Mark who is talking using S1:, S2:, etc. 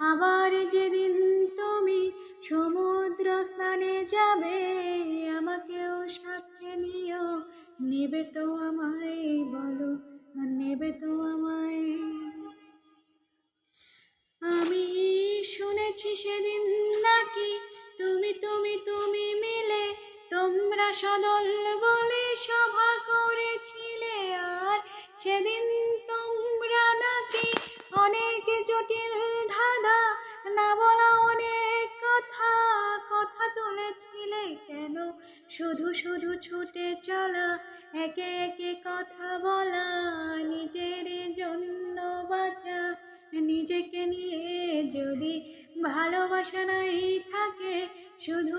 S1: আবার যেদিন তুমি সমুদ্র স্নানে যাবে, আমাকেও সাথে নিও। নেবে তো আমায় বলো, নেবে তো আমায়। আমি শুনেছি সেদিন নাকি তুমি তুমি তুমি মিলে তোমরা সদল বলে সভা করেছিলে, আর সেদিন তোমরা নাকি অনেক জটিল ধাঁধা না বলা অনেক কথা কথা তুলেছিলে কেন? শুধু শুধু ছুটে চলা, একে একে কথা বলা, নিজের জন্য বাঁচা, নিজেকে নিয়ে যদি ভালোবাসা নাই থাকে, শুধু